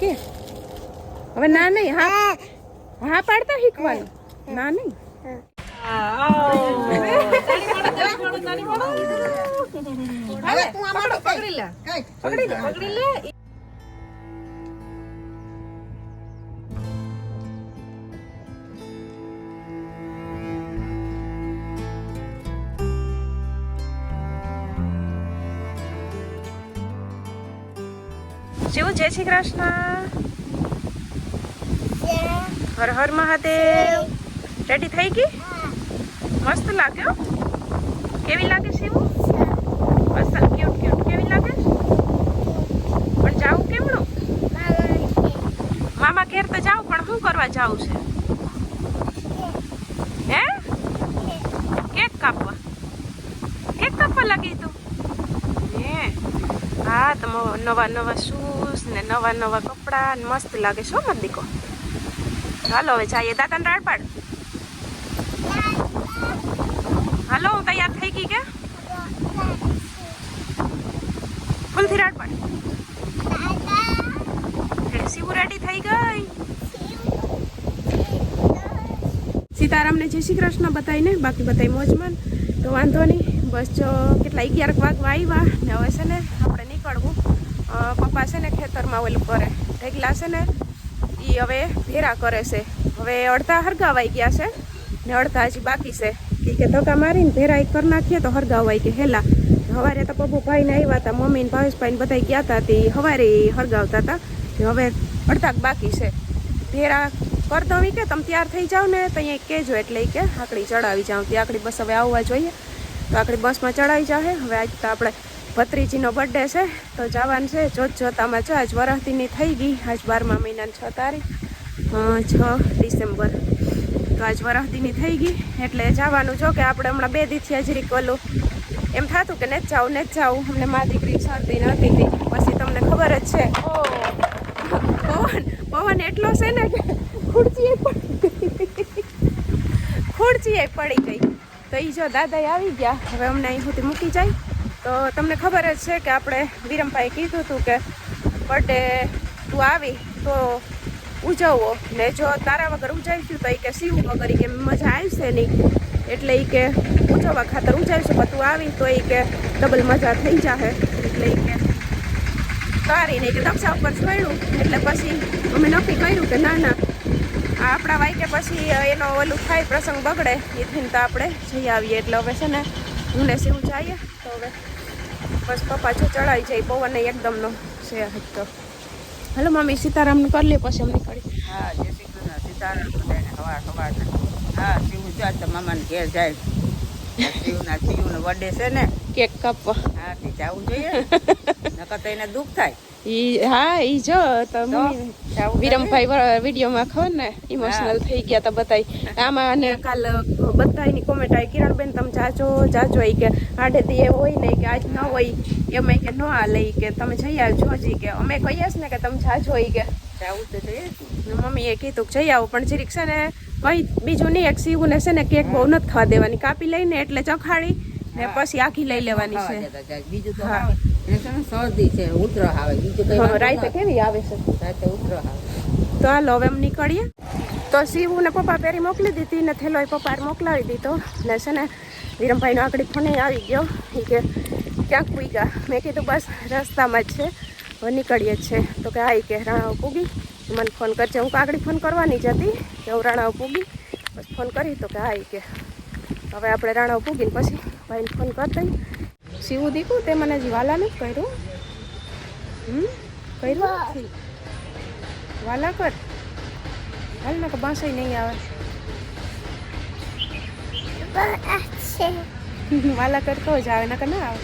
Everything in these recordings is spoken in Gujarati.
કે? હવે ના નહીં હા હા. પાડતા શીખવાનું. ના નહીં? પકડી લે. પકડી લે. જય શ્રી કૃષ્ણ. હર હર મહાદેવ. રેડી થઈ ગઈ? મસ્ત લાગ્યો કેવી લાગે શિવ? મસ્ત. ક્યુટ ક્યુટ કેવી લાગે? પણ જાવું કેમનું? મામા ઘેર તો જાવ પણ શું કરવા જાવું છે? હે? કેક કાપવા. કેક કાપવા લાગી તું? હે. હા તમે નવા નવા ને નવા નવા કપડાં મસ્ત લાગે છો મત દીકો હાલો, હવે જઈએ. દાદાને રાડ પાડ. હાલો, હું તૈયાર થઈ ગઈ કે? ફૂલથી રાડ પાડ. શિવ રેડી થઈ ગઈ? સીતારામને જય શ્રી કૃષ્ણ બતાવીને બાકી બતાવી મોજમાં. તો વાંધો નહીં. બસ જો કેટલા અગિયાર વાગવા આવ્યા ને હવે છે ને આપણે નીકળવું અ, પપ્પા છે ને ખેતરમાં ઓલું કરે. ઢેગલા છે ને એ હવે ભેરા કરે છે. હવે અડધા હરગાવાઈ ગયા છે ને અડધા હજી બાકી છે. એ કે ધક્કા મારીને ભેરા એક કરી નાખીએ તો હરગાવાઈ કે હેલા. સવારે તો પપ્પુ ભાઈને આવ્યા હતા મમ્મી ને ભાવેશભાઈ ને બધા ગયા હતા, તે સવારે હરગાવતા હતા. તે હવે અડધા બાકી છે. ભેરા કર દઉં કે, તમે તૈયાર થઈ જાઓ ને, તો અહીંયા કહેજો એટલે કે, આકડી ચડાવી જાઉં. ત્યાં આકડી બસ હવે આવવા જોઈએ. તો આકડી બસમાં ચડાવી જાહે. હવે આજ તો આપણે ભત્રીજીનો બર્થડે છે, તો જવાનું છે. જોત જોતામાં છે. આજ વરહતીની થઈ ગઈ. આજ બારમા મહિનાની છ તારીખ છ ડિસેમ્બર. તો આજ વરહતીની થઈ ગઈ. એટલે જવાનું જો કે આપણે હમણાં બે દીથી હજરી કલું. એમ થતું કે ને જ જાઉં ને જ જાઉં. અમને મા દીકરી શરદી નહોતી હતી. પછી તમને ખબર જ છે. ઓ, પવન પવન એટલો છે ને કે ખુરચીએ પડી ખુરચીએ પડી ગઈ. તો એ જો દાદા આવી ગયા. હવે અમને અહીં સુધી મૂકી જાય. તો તમને ખબર જ છે કે આપણે વિરમભાઈ કીધું હતું કે બર્થડે તું આવી તો ઉજવવો. ને જો તારા વગર ઉજાવીશું તો એ કે સીવું વગર કે મજા આવશે નહીં. એટલે એ કે ઉજવવા ખાતર ઉજાવીશું, પણ તું આવી તો એ કે ડબલ મજા થઈ જાહે. એટલે એ કે સારી નહીં કે દક્ષા ઉપર છોડ્યું. એટલે પછી અમે નક્કી કર્યું કે ના ના. આ આપણા વાઈકે પછી એનો ઓલું થાય પ્રસંગ બગડે. એથી તો આપણે જઈ આવીએ. એટલે હવે છે ને ને શિવ જઈએ તો હવે બસ પપ્પા જો ચડાવી જાય પવન એકદમનો છે તો. હલો મમ્મી સીતારામનું કરી લે પછી અમને નીકળી હા જય શ્રી કૃષ્ણ. સીતારામ હવાર હવાર. હા શિવ જાય તો મામાને ઘેર જાય. શિવના શિવનો વડે છે ને. કેક કાપવા. હા તે જવું જોઈએ. નકર તો એને દુઃખ થાય. ઈ હા ઈ જો તો તો મમ્મી જાવું વિરમભાઈ વિડીયોમાં ખબર ને? ઇમોશનલ થઈ ગયા તા બતાઈ આમાં અને કાલ બધાની કોમેન્ટ આવી. કિરણબેન તમે જાજો જાજો ઈ કે. આડે દી એ હોય ને કે આજ ન હોય એમ કે ન આ લઈ કે. તમે જઈ આવજો હજી કે. અમે કહીએ છે ને કે તમે જાજો ઈ કે. જવું તો જોઈએ. મમ્મીએ કીધું કે જઈ આવો પણ જે છે ને કઈ બીજું નહીં. એક સીવું ને છે ને કેક બહુ નથી ખાવા દેવાની. કાપી લઈને એટલે ચખાડી. ને પછી આખી લઈ લેવાની છે. બીજું તો શરદી છે ઉતરો આવે. બીજું કઈ રાઈતે કેવી આવે છે. રાતે ઉતરો આવે. તો હાલો હવે એમ નીકળીએ. તો શિવ ને પપ્પા પેરી મોકલી દીધી ને થેલો પપ્પાએ મોકલાવી દીધો. ને છે ને વિરમભાઈનો આગળ ફોને આવી ગયો. એ કે ક્યાંક પૂગ્યા? મેં કીધું બસ રસ્તામાં જ છે. હવે નીકળીએ જ છે. તો કે આવી કે રાણાઓ પૂગી. મને ફોન કરજે. હું આગળ ફોન કરવાની જ હતી કે હું રાણાઓ પૂગી. બસ ફોન કરી તો કે આવી કે. હવે આપણે રાણાઓ પૂગીને પછી ભાઈને ફોન કરી દઈ. શિવું દીકું તે મને વાલા નથી કર્યું. હમ કર્યું? વાલા કર. હાલ ને કે બાંસય નહીં આવે. વાલા કર તો જ આવે નકર ના આવે.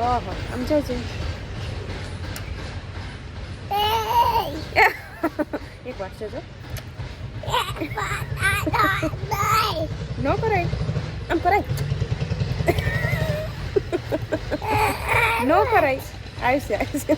ઓહો આમ જોજે એક વાર જોજો no, correct. I'm correct. no, correct. I see, I see.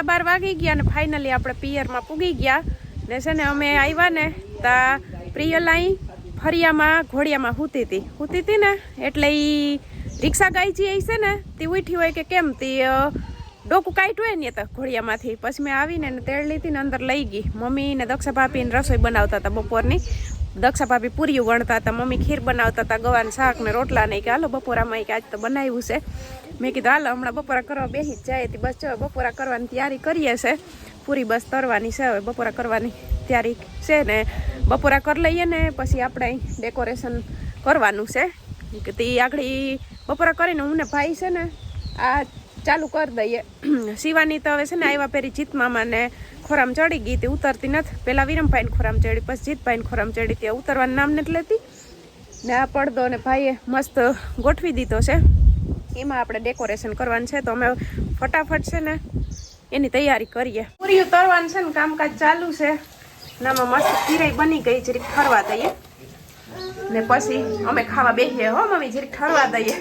સાડા બાર વાગી ગયા ને ફાઇનલી આપણે પિયરમાં પૂગી ગયા. ને છે ને અમે આવ્યા ને તા પ્રિયલાઈ ફરિયામાં ઘોડિયામાં હૂતી હતી હૂતી હતી ને એટલે એ રિક્ષા ગાયજી આવી છે ને તે ઉઠી હોય કે કેમ તે ડોકું કાઢ્યું હોય ને તો ઘોડિયામાંથી. પછી મેં આવીને તેડ લીધી ને અંદર લઈ ગઈ. મમ્મી ને દક્ષા ભાભીને રસોઈ બનાવતા હતા બપોરની. દક્ષા ભાભી પૂરીઓ વણતા હતા, મમ્મી ખીર બનાવતા હતા, ગવાનું શાક ને રોટલા નહીં કે, હાલો બપોરામાં કે આજ તો બનાવ્યું છે. મેં કીધું, હાલો, હમણાં બપોરા કરવા બેસી જ જાય હતી બસ જો, બપોરા કરવાની તૈયારી કરીએ છે. પૂરી બસ તરવાની છે, હવે બપોરા કરવાની તૈયારી છે ને, બપોરા કરી લઈએ ને, પછી આપણે ડેકોરેશન કરવાનું છે. કે તે આગળ બપોરા કરીને હું ને ભાઈ છે ને, આ ચાલુ કરી દઈએ. શિવાની તો હવે છે ને આવ્યા પેરી જીત મામાને ખોરામ ચડી ગઈ તે ઉતરતી નથી. પહેલાં વિરમભાઈને ખોરામ ચડી, પછી જીતભાઈને ખોરામ ચડી ત્યાં ઉતરવાનું નામ નથી લેતી. ને આ પડદો ને ભાઈએ મસ્ત ગોઠવી દીધો છે. એમાં આપણે ડેકોરેશન કરવાનું છે. તો અમે ફટાફટ છે ને એની તૈયારી કરીએ. પૂરી ઉતરવાનું છે ને કામકાજ ચાલુ છે. ને આમાં મસ્ત ખીરાઈ બની ગઈ જરીક ફરવા દઈએ. ને પછી અમે ખાવા બેસીએ હો મમ્મી જરીક ઠરવા દઈએ.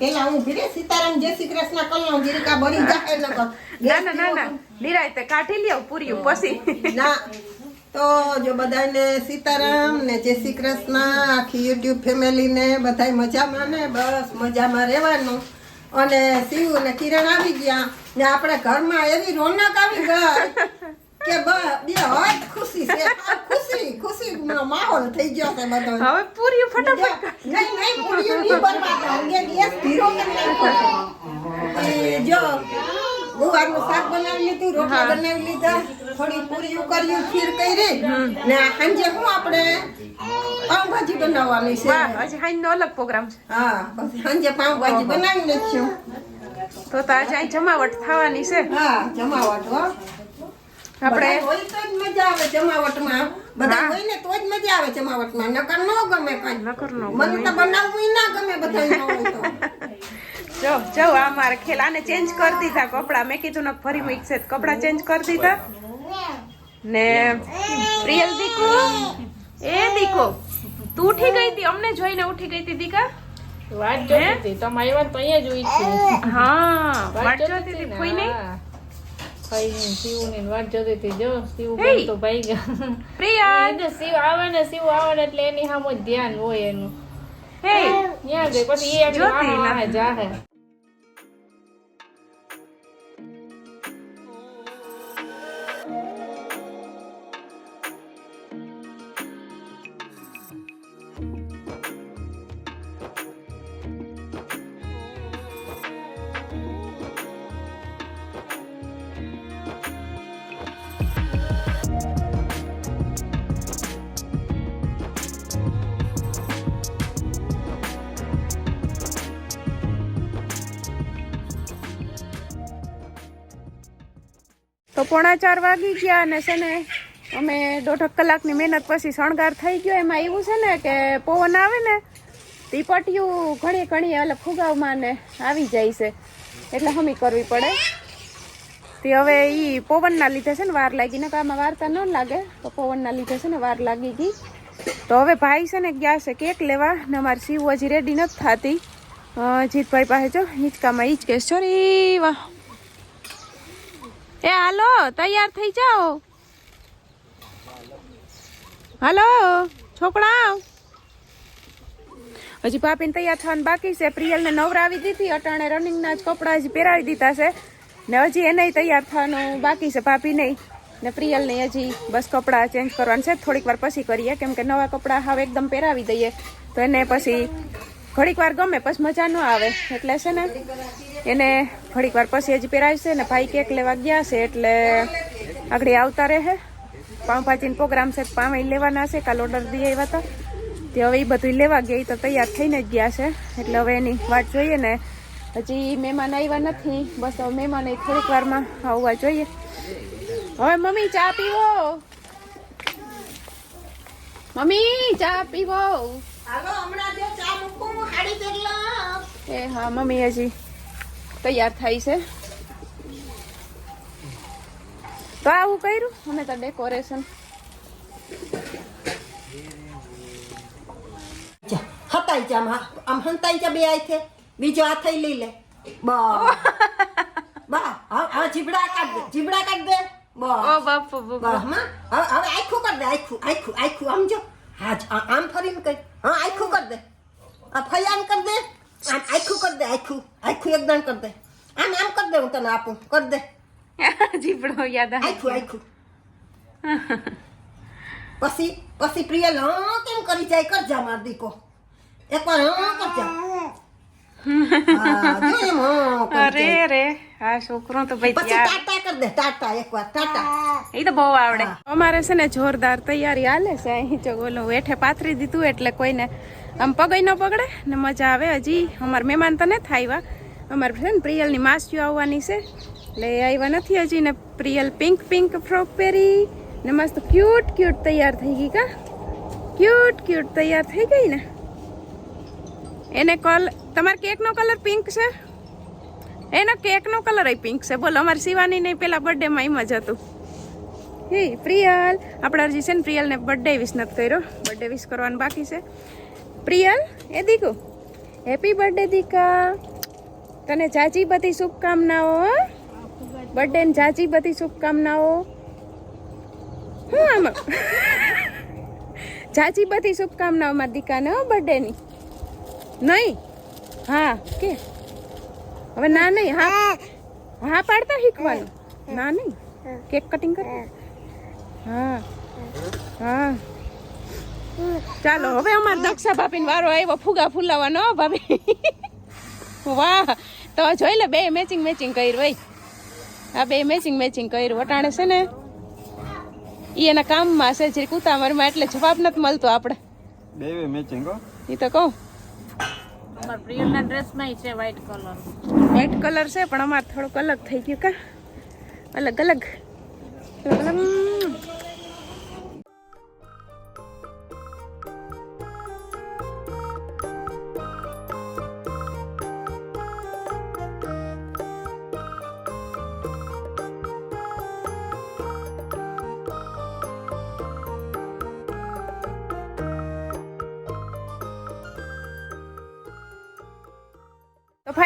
પેલા હું ભીરે સીતારામ જય શ્રી કૃષ્ણ કલ્યાણ જીરિકા બળી જાય ન. ના ના ના. નિરાય તે કાઢી લ્યો પૂરી પછી. ના. તો જો બધાને સીતારામ ને જય શ્રી કૃષ્ણ આખી યુટ્યુબ ફેમિલી ને બધાય મજામાં ને બસ મજામાં રહેવાનું. અને શિવ ને કિરણ આવી ગયા ને આપણે ઘરમાં એવી રોનક આવી ગઈ. કે બ- બે હદ ખુશી છે ખુશી ખુશી માહોલ થઈ ગયો છે બધો હવે પૂરી ફટાફટ નહીં નહીં પૂરીઓ નહીં બરબાદ અંગે ગેસ ધીરો કરી નાખો જો ગુવારનું શાક બનાવી લીધું રોટલા બનાવી લીધા થોડી પૂરીઓ કર્યું ખીર કરી ને સાંજે હું આપણે પાઉભાજી બનાવવાની છે હજી હાઈનો અલગ પ્રોગ્રામ છે હા પછી સાંજે પાઉંભાજી બનાવી લઈશું તો તો આજે જમાવટ થવાની છે હા જમાવટ હો આપણે હોય તો જ મજા આવે જમાવટમાં. બધા હોય ને તો જ મજા આવે જમાવટમાં. નકર ન ગમે કઈ. નકર નો મને તો બનાવવું ના ગમે બધા હોય તો. જો જો આ મારે ખેલ આને ચેન્જ કરી દીધા કપડા. મેં કીધું ને ફરી મિક્સ છે કપડા ચેન્જ કરી દીધા. ને પ્રિયલ દીકુ. એ દીકુ તું ઉઠી ગઈ હતી? અમને જોઈને ઉઠી ગઈ હતી દીકા? વાત જોતી હતી. તમે આવ્યા તો અહીંયા જ ઉઈ હા વાત જોતી હતી કોઈ નહીં હા. ભાઈને શિવની વાત જોતી હતી. જો શિવ તો ભાઈ ગયા. પ્રિયલ એને શિવ આવે ને શિવ આવે ને એટલે એની સામે જ ધ્યાન હોય એનું. હે! ત્યાં ગઈ પછી એ. જાહે. પોણા ચાર વાગી ગયા અને છે ને અમે દોઢ કલાકની મહેનત પછી શણગાર થઈ ગયો. એમાં એવું છે ને કે પવન આવે ને તે પટિયું ઘણી ઘણી અલગ ફુગાવમાં ને આવી જાય છે. એટલે હમી કરવી પડે. તે હવે એ પવનના લીધે છે ને વાર લાગી. ને આમાં વાર્તા ન લાગે, તો પવનના લીધે છે ને વાર લાગી ગઈ. તો હવે ભાઈ છે ને ગયા છે કેક લેવા ને અમારી શિવ હજી રેડી નથી થતી. જીતભાઈ પાસે જો, હિંચકામાં હિંચકે સોરી, વાહ. એ, હાલો, તૈયાર થઈ જાઓ. હાલો, છોકરા હજી ભાભીને તૈયાર થવાનું બાકી છે. પ્રિયલને નવરાવી દીધી, અટાણે રનિંગના જ કપડાં હજી પહેરાવી દીધા છે. ને હજી એને તૈયાર થવાનું બાકી છે પાપી નહીં ને પ્રિયલને હજી બસ કપડાં ચેન્જ કરવાનું છે. થોડીક વાર પછી કરીએ, કેમ કે નવા કપડાં હવે એકદમ પહેરાવી દઈએ. તો એને પછી ઘડીક વાર ગમે, પછી મજા ન આવે. એટલે છે ને, એને ઘડીક વાર પછી હજી પહેરાવશે ને ભાઈ કેક લેવા ગયા છે એટલે આગળ આવતા રહે. પાઉંભાજીનો પ્રોગ્રામ છે પાઉં લેવાના છે કાલ ઓર્ડર દઈ આવ્યા હતા. તે હવે એ બધું લેવા ગયા તો તૈયાર થઈને જ ગયા છે. એટલે હવે એની વાટ જોઈએ ને. હજી મહેમાન આવ્યા નથી બસ હવે મહેમાન એ થોડીક વારમાં આવવા જોઈએ. હવે મમ્મી ચા પીવો. મમ્મી ચા પીવો. એ હા મમ્મી હજી તૈયાર થાય છે. તો આવું કર્યું અમે તો ડેકોરેશન જા, હતાઈ જા આમ, આમ હંતાઈ જા બે આઈ છે બીજો હાથ લઈ લે. બા બા હવે જીબડા કાઢ દે જીબડા કાઢ દે. બસ. ઓ બાપુ બાપુ. બસમાં હવે હવે આખું કર દે આખું આખું આખું. આમ જો. હા જ, આ- આમ ફરીને કર. હા આખું કર દે. આ ફઈ આમ કર દે. આમ આખું કરી દે આખું આખું એકદમ કર દે. આમ આમ કરી દે હું તને આપું કર દે. જીપડો યાદ આખું આખું. પછી પછી પ્રિયલ હા કેમ કરી જાય? કરજા માર દીકો. એકવાર હા કરજા અરે રે આ છોકરો તો ભાઈ ટાટા કર દે ટાટા એકવાર ટાટા. એ તો બહુ આવડે. અમારે છે ને જોરદાર તૈયારી હાલે છે. અહીં જો ઓલો વેઠે પાથરી દીધું એટલે કોઈને આમ પગઈ ન પકડે ને મજા આવે. હજી અમારા મહેમાન તો નથી આવ્યા. અમારે છે ને પ્રિયલની માસીઓ આવવાની છે. એટલે આવ્યા નથી હજી ને પ્રિયલ પિંક પિંક ફ્રોક પહેરી ને મસ્ત ક્યુટ ક્યુટ તૈયાર થઈ ગઈ કા? ક્યુટ ક્યુટ તૈયાર થઈ ગઈ ને. એને કલ તમારા કેકનો કલર પિંક છે? એનો કેકનો કલર ય પિંક છે. બોલો, અમારી શિવાની ને પેલા બર્થડેમાં એમ જ હતું. હે, પ્રિયલ. આપણે હજી છે ને પ્રિયલને બર્થડે વિશ નથી કર્યો. બર્થડે વિશ કરવાનું બાકી છે. પ્રિયલ, એ દીકુ. Happy birthday Dika. તને જાજી બધી શુભકામનાઓ બર્થડે ને જાજી બધી શુભકામનાઓ. હું આમાં? જાજી બધી શુભકામનાઓ મારા દીકાને બર્થડેની નહીં? હા, કે? હવે ના નહીં હા. હા પાડતા શીખવાનું. ના નહીં. કેક કટિંગ કર. હા. હા. ચાલો હવે અમારે દક્ષા ભાભીને વારો આવ્યો. ફુગા ફૂલાવાનો ભાભી. વાહ. તો જોઈ લે બે મેચિંગ મેચિંગ કર્યું ભાઈ આ બે મેચિંગ મેચિંગ કર્યું. વટાણે છે ને એ એના કામમાં છે જે કુતામરમાં એટલે જવાબ નથી મળતો આપણે. બે મેચિંગ હો. ઈ તો કહું. અમારા પ્રિયના ડ્રેસમાં છે વ્હાઈટ કલર વ્હાઈટ કલર છે, પણ અમારે થોડુંક અલગ થઈ ગયું કા? અલગ અલગ અલગ. અલગ.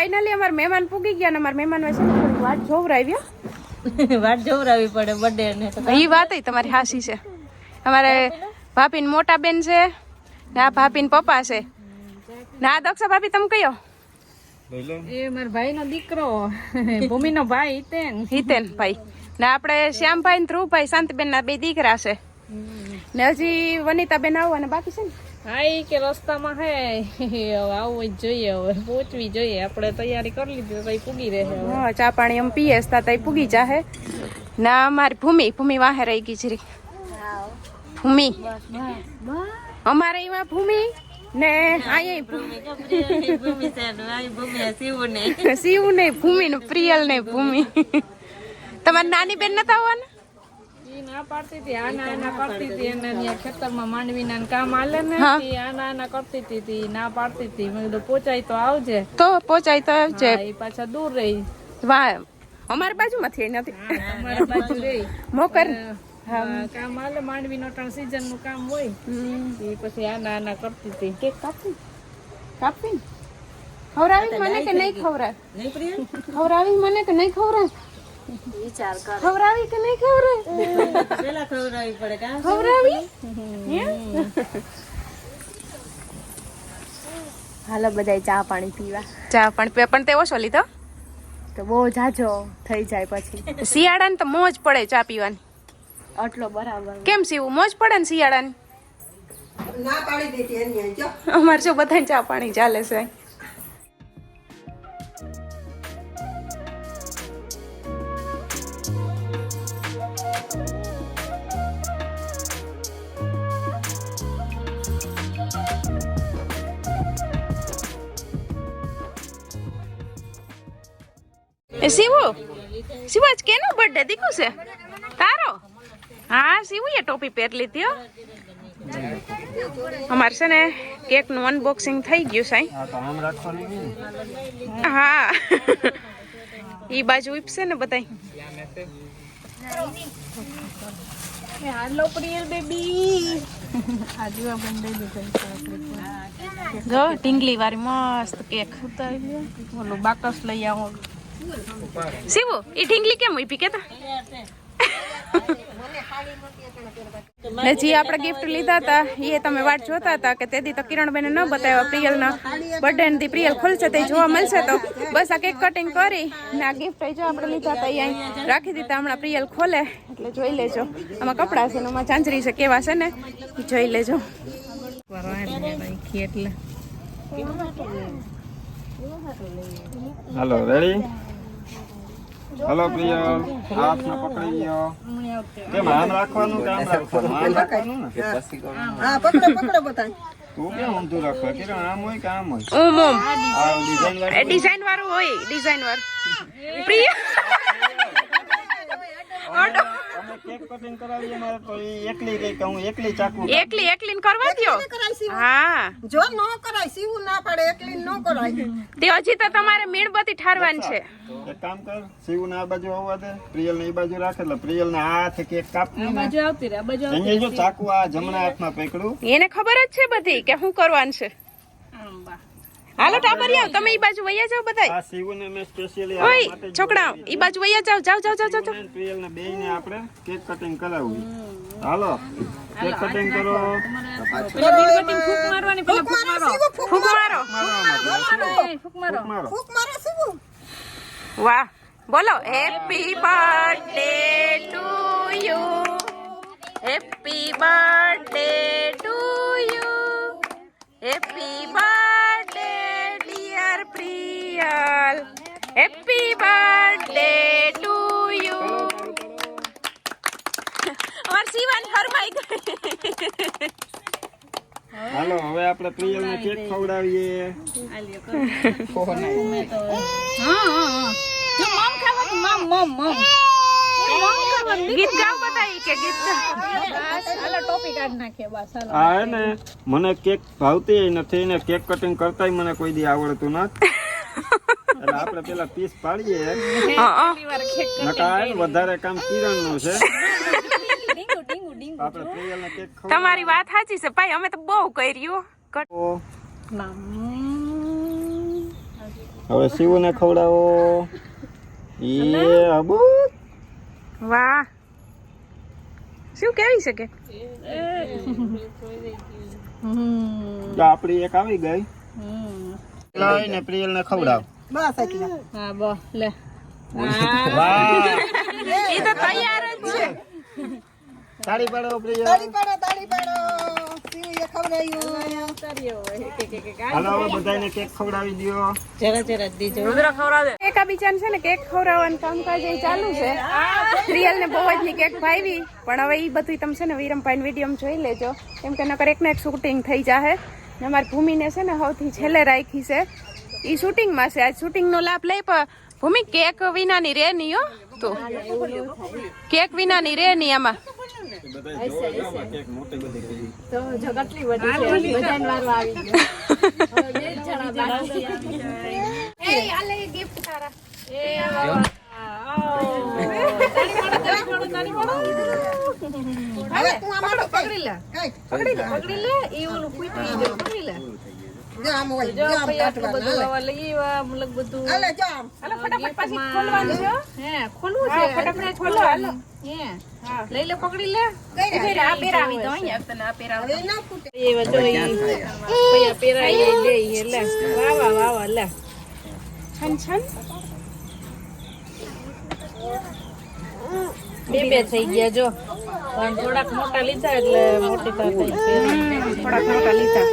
ફાઇનલી અમાર મહેમાન પૂગી ગયા ને અમારા મહેમાન ને વાત જોવરાવ્યા વાત જોવરાવી પડે બર્થડે ને એ વાત તમારી હાસી છે. અમારે ભાભીન મોટા બેન છે ને આ ભાભીન પપ્પા છે. ના દક્ષ દક્ષા ભાભી તમે કયો? એ મારા ભાઈનો દીકરો. ભૂમિનો ભાઈ હિતેન. હિતેન ભાઈ. ને આપણે શ્યામભાઈ ને ધ્રુવભાઈ શાંતિબેન ના બે દીકરા છે. ને હજી વનિતાબેન આવવાના બાકી છે ને? હા એ કે રસ્તામાં હે? હવે આવવું જ જોઈએ હવે પહોંચવી જોઈએ. આપણે તૈયારી કરી લીધી તો પૂગી રહે હા ચા પાણી એમ પીએ તા તઈ પૂગી જાહે. ના અમારી ભૂમિ ભૂમિ વાહે રહી ગઈ જરી. ભૂમિ. અમારે એમાં ભૂમિ ને અહીંયા શિવ ને ભૂમિ. ને પ્રિયલ ને ભૂમિ. તમારી નાની બેન નતા આવવાના ઈ ના પાડતી હતી. આના આના કરતી હતી. એને ત્યાં ખેતરમાં માંડવીના કામ આલે ને હા. ઈ આના આના કરતી હતી. તી ના પાડતી હતી. મેં કીધું પોચાય તો આવજે. તો પહોંચાય તો આવજે. હા, ઈ પાછા દૂર રહી. વાહ. અમારી બાજુમાંથી અહીં નથી. અમારા બાજુ રહી. મોકર. હા, કામ આલે. માંડવી નો ત્રણ સીઝનનું કામ હોય. ઈ પછી આના ના કરતી હતી. કેક કાપી? કાપી? ને? ખવડાવી મને કે નહીં ખવડાવી ખવડાવી મને કે નહીં કે નહીં? હાલો બધાય ચા પાણી પીવા. ચા પાણી પીવા. પણ તે ઓછો લીધો? તો બહુ જાજો થઈ જાય પછી. શિયાળાને તો મોજ પડે ચા પીવાની. આટલો બરાબર. કેમ સીવું મોજ પડે ને શિયાળાની? ના પાડી દેતી જો. અમારે જો બધા ચા પાણી ચાલે છે. શિવો? શિવુ આજ કેનો બર્થડે દીકુ છે? તારો? હા શિવુ એ ટોપી પહેરલી લીધી હો. અમારે છે ને કેકનું અનબોક્સિંગ થઈ ગયું સાઈ હા એ આમ રાખવાની નહીં ને? હા. ઈ બાજુ ઉપસે ને બેબી. જો ટીંગલી વાળી મસ્ત કેક. ઓલું બાકસ લઈ આવો. શિવો એ ઢીંગલી કેમ હોય કેતા. ને જે આપણે ગિફ્ટ લીધા હતા એ તમે વાટ જોતા હતા કે તેથી તો કિરણબેને ન બતાવ્યા પ્રિયલના. બર્થડે થી પ્રિયલ ખુલશે તે જોવા મળશે તો. બસ આ કેક કટિંગ કરી ને આ ગિફ્ટ જો આપણે લીધા હતા અહીંયા રાખી દીધા. હમણાં પ્રિયલ ખોલે એટલે જોઈ લેજો. આમાં કપડાં છે ને આમાં ચાંચરી છે કેવા છે ને જોઈ લેજો. એટલે હાલો રેડી હાલો હાથ ના પકડી ગયો કેમ આમ રાખવાનું કે આમ રાખવાનું આમ રાખવાનું ને? હા પકડો પકડો બતાય તું કેમ ઊંધું રાખવા? કે આમ હોય કે આમ હોય? ઓમ ઓમ. ડિઝાઇન એ ડિઝાઇન વાળું હોય ડિઝાઇન વાળું. પ્રિય. અમે કેક કટિંગ કરાવીએ મારે તો એકલી ગઈ કે હું એકલી ચાકુ એકલી એકલી કરવા દ્યો? હા. જો ન કરાય સીવું ના પડે એકલી ન કરાય. તે હજી તો તમારે મીણબત્તી ઠારવાની છે. એક કામ કર શિવ ના બાજુ આવવા દે પ્રિયલ ને એ બાજુ રાખે એટલે પ્રિયલ ને હાથ કેક કાપી બાજુ આવતી રે આ બાજુ આવતી જો ચાકુ આ જમણા હાથમાં પકડું. એને ખબર જ છે બધી કે શું કરવાનું છે. હાલો ટાબરિયા તમે ઈ બાજુ વૈયા જાવ બધાય. આ શિવ ને મેં સ્પેશિયલી ઓય છોકરા ઈ બાજુ વૈયા જાવ જાવ જાવ જાવ જાઓ પ્રિયલ ને બેય ને આપણે કેક કટિંગ કરાવવું. હાલો કેક કટિંગ કરો. ફૂક મારવાની પેલા ફૂક મારો ફૂક મારો. ફૂક મારો મારો ફૂક મારો. સીવું વાહ બોલો happy birthday to you happy birthday to you happy birthday happy birthday to you અમાર શિવાન ફરમાઈ ગઈ. હાલો હવે આપણે પ્રિયલ ને કેક ખવડાવીએ. ગીત ગાવ બતાવી કે ગીત. હાલો ટોપી કાઢ નાખીએ બસ હાલો. આ હે ને મને કેક ભાવતી નથી ને કેક કટિંગ કરતાય મને કોઈ દી આવડતું નથી. આપણે પેલા પીસ પાડીએ. વધારે કામ કિરણનું છે તમારી વાત સાચી છે ભાઈ અમે તો બહુ કર્યું હવે શિવ ને ખવડાવો. એ અબુ વાહ. શું કેવી શકે આપડી એક આવી ગઈ. લઈને પ્રિયલ ને ખવડાવ. બસ એટલા હા બો લે. વાહ. એ તો તૈયાર જ છે. તાળી પાડો પ્રિયલ તાળી પાડો તાળી પાડો. સીવું એ ખવડાવ્યું હાલો હવે બધાને કેક ખવડાવી દ્યો. જરા જરા દીજો. એકા બીજાને છે ને કેક ખવડાવવાનું કામકાજ એ ચાલુ છે. પ્રિયલ ને બહુ જ ની કેક ભાવી પણ હવે ઈ બધું તમે છે ને વિરમભાઈ વીડિયો જોઈ લેજો. કેમ કે નકર એક ને એક શૂટિંગ થઈ જાહે. ને અમારી ભૂમિને છે ને સૌથી છેલ્લે રાખી છે. ઈ શૂટિંગમાં છે. આજ શૂટિંગ નો લાભ લઈ પણ ભૂમિ કેક વિનાની રે નહીં હો. તો કેક વિનાની રે નહીં આમાં. હવે તું આમાં પકડી લે. પકડી લે. પકડી લે. એ ઓલું પકડી લે. જો આમ હોય જો આમ કાઢવાનું હાલે. લઈ મતલબ બધું. હાલે જો આમ હાલો ફટાફટ પાછી ખોલવાનું છે હે. ખોલવું છે. ફટાફટ ખોલો હાલો હે. લઈ લે પકડી લે. કઈ રે આ પહેરાવી તો અહીંયા તને આ પહેરાવી હવે ના ફૂટે. એ જો એ પૈયા પેરાઈ લે ઈ લે. વાહ વાહ વાહ વાહ લે. છન છન. બે બે થઈ ગયા જો. પણ થોડાક મોટા લીધા એટલે મોટી તા થઈ થોડાક મોટા લીધા.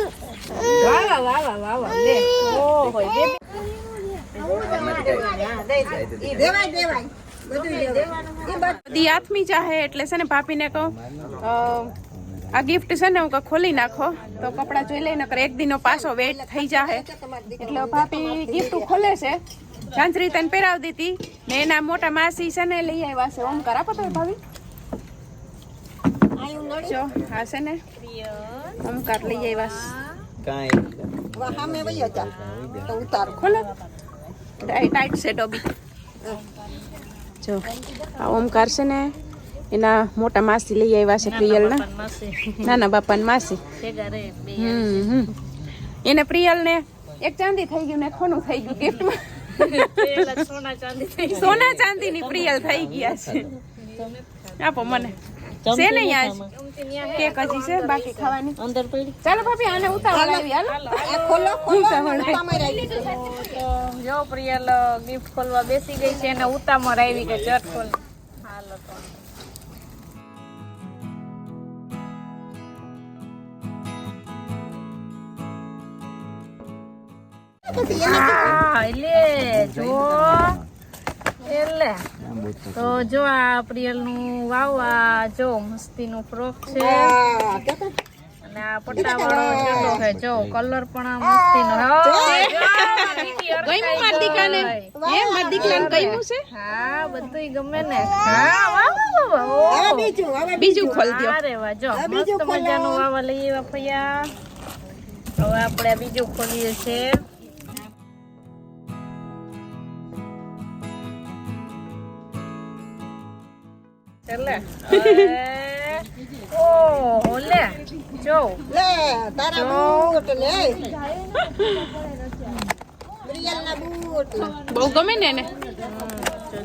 વાહ વાહ વાહ વાહ વાહ. લે ઓ હોય બે દેવાય દેવાય. બધું દેવાનું. ઈ બસ. બધી આથમી ચાહે એટલે છે ને ભાભીને કહું આ ગિફ્ટ છે ને હું કહું ખોલી નાખો. તો કપડાં જોઈ લઈ નકર એક દિનો પાછો વેટ થઈ જાહે. એટલે ભાભી ગિફ્ટ ખોલે છે. ઝાંઝરી તને પહેરાવી દીધી. ને એના મોટા માસી છે ને લઈ આવ્યા છે. ઓમકાર આપો તો ભાભી. જો હા છે ને ઓમકાર લઈ આવ્યા વા સામે વયો જા. તો ઉતાર. ખોલે. ટાઈટ ટાઈટ છે ડોબી. જો આ ઓમકાર છે ને એના મોટા માસી લઈ આવ્યા છે પ્રિયલના. નાના બાપાની માસી. એને પ્રિયલને એક ચાંદી થઈ ગયું ને ખોનું થઈ ગયું. ગિફ્ટમાં સોના ચાંદી ચાંદીની પ્રિયલ થઈ ગયા છે. આપો મને. છે ને યાર? કેક હજી છે બાકી ખાવાની? અંદર પડી ચાલો ભાભી આને ઉતાવળ આવી હાલો. ખોલો જો પ્રિયલ ગિફ્ટ ખોલવા બેસી ગઈ છે અને ઉતામર આવી કે ચટ ખોલ. હાલો તો. હા, એટલે જો. એટલે તો જો આ પ્રિયલનું વાવા જો મસ્તી નું ફ્રોક છે. અને આ પટ્ટા વાળો ચડો છે જો કલર પણ આ મસ્તી નો ગમ્યું મારા દીકરાને હે મારા દીકરાને ગમ્યું છે? હા બધું ગમે ને. હા વાહ. બીજું બીજું. ખોલ દો અરે વાહ જો. મસ્ત મજાનું વાવા લઈએ એવા ફૈયા હવે આપણે બીજું ખોલીએ છે હવે ઓહો લે જો. લે તારા બૂટ લે. પ્રિયલ ના બૂટ. બહુ ગમે ને એને?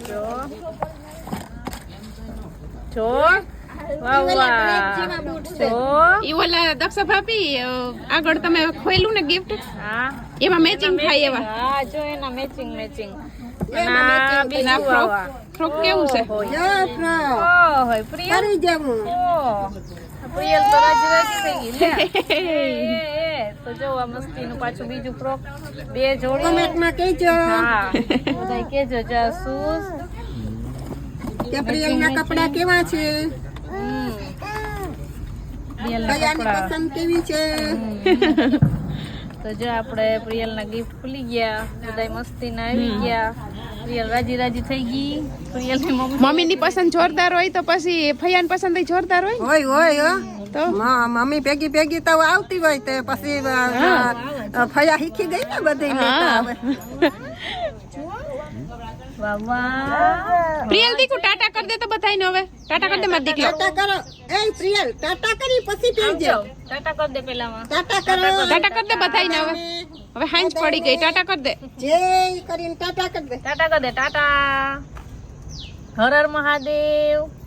જો. જો. વાહ વાહ. જો. ઈ ઓલા દક્ષા ભાભી આગળ તમે ખોયલું ને ગિફ્ટ હા. એમાં મેચિંગ થાય એવા. હા જો એના મેચિંગ મેચિંગ ના બીજું ફ્રોક કેવું છે? ઓહો પ્રિયલ. પ્રિયલ તો રાજી થઈ ગઈ તો જો આ મસ્તીનું પાછું બીજું ફ્રોક. બે જોડી. કમેન્ટમાં કહેજો. હા. બધાય કેજો જા શૂઝ કે પ્રિયલ ના કપડા કેવા છે? પ્રિયલના કયાની પસંદ કેવી છે? તો જો આપણે પ્રિયલના ગિફ્ટ ખુલી ગયા. બધાય મસ્તીના આવી ગયા. પ્રિયલ રાજી રાજી થઈ ગઈ. પ્રિયલની મમ્મી મમ્મીની પસંદ જોરદાર હોય તો પછી ફૈયાની પસંદ જોરદાર હોય? હોય હોય તો? મમ્મી ભેગી ભેગી તો આવતી હોય તે પછી ફૈયા ફયા શીખી ગઈ ને બધી પ્રિયલ દીકુ ટાટા કરી દે તો બધાયને હવે. ટાટા કરી દે મારા દીકરો. ટાટા કરો. એ પ્રિયલ ટાટા કરી પછી પહેરજો ટાટા કરી દે પેલામાં ટાટા કરો. ટાટા કરી દે બધાયને હવે. હવે હાંજ પડી ગઈ. ટાટા કરી દે. જય કરીને ટાટા કરી દે. ટાટા કરી દે ટાટા. હર હર મહાદેવ.